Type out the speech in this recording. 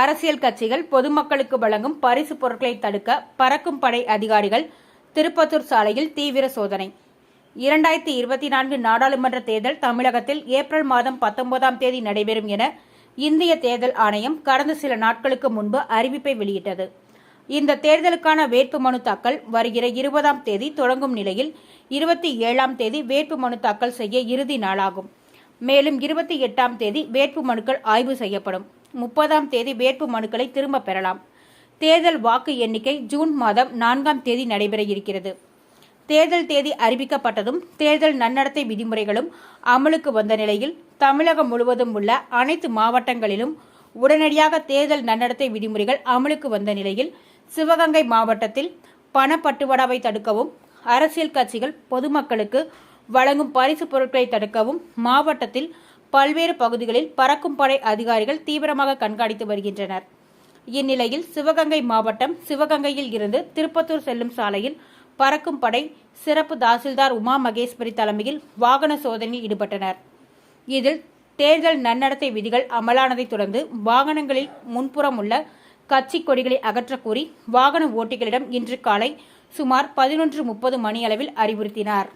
அரசியல் கட்சிகள் பொதுமக்களுக்கு வழங்கும் பரிசு பொருட்களை தடுக்க பறக்கும் படை அதிகாரிகள் திருப்பத்தூர் சாலையில் தீவிர சோதனை. இரண்டாயிரத்தி இருபத்தி நான்கு நாடாளுமன்ற தேர்தல் தமிழகத்தில் ஏப்ரல் மாதம் பத்தொன்பதாம் தேதி நடைபெறும் என இந்திய தேர்தல் ஆணையம் கடந்த சில நாட்களுக்கு முன்பு அறிவிப்பை வெளியிட்டது. இந்த தேர்தலுக்கான வேட்பு மனு தாக்கல் வருகிற இருபதாம் தேதி தொடங்கும் நிலையில் இருபத்தி ஏழாம் தேதி வேட்பு மனு தாக்கல் செய்ய இறுதி நாளாகும். மேலும் இருபத்தி எட்டாம் தேதி வேட்பு மனுக்கள் ஆய்வு செய்யப்படும். முப்பதாம் தேதி வேட்பு மனுக்களை திரும்ப பெறலாம். தேர்தல் வாக்கு எண்ணிக்கை ஜூன் மாதம் நான்காம் தேதி நடைபெற இருக்கிறது. தேர்தல் தேதி அறிவிக்கப்பட்டதும் தேர்தல் நன்னடத்தை விதிமுறைகளும் அமலுக்கு வந்த நிலையில் தமிழகம் முழுவதும் உள்ள அனைத்து மாவட்டங்களிலும் உடனடியாக தேர்தல் நன்னடத்தை விதிமுறைகள் அமலுக்கு வந்த நிலையில் சிவகங்கை மாவட்டத்தில் பணப்பட்டுவடாவை தடுக்கவும் அரசியல் கட்சிகள் பொதுமக்களுக்கு வழங்கும் பரிசு பொருட்களை தடுக்கவும் மாவட்டத்தில் பல்வேறு பகுதிகளில் பறக்கும் படை அதிகாரிகள் தீவிரமாக கண்காணித்து வருகின்றனர். இந்நிலையில் சிவகங்கை மாவட்டம் சிவகங்கையில் இருந்து திருப்பத்தூர் செல்லும் சாலையில் பறக்கும் படை சிறப்பு தாசில்தார் உமா மகேஸ்வரி தலைமையில் வாகன சோதனையில் ஈடுபட்டனர். இதில் தேர்தல் நன்னடத்தை விதிகள் அமலானதைத் தொடர்ந்து வாகனங்களில் முன்புறம் உள்ள கட்சி கொடிகளை அகற்றக்கூறி வாகன ஓட்டிகளிடம் இன்று காலை சுமார் பதினொன்று முப்பது மணியளவில் அறிவுறுத்தினார்.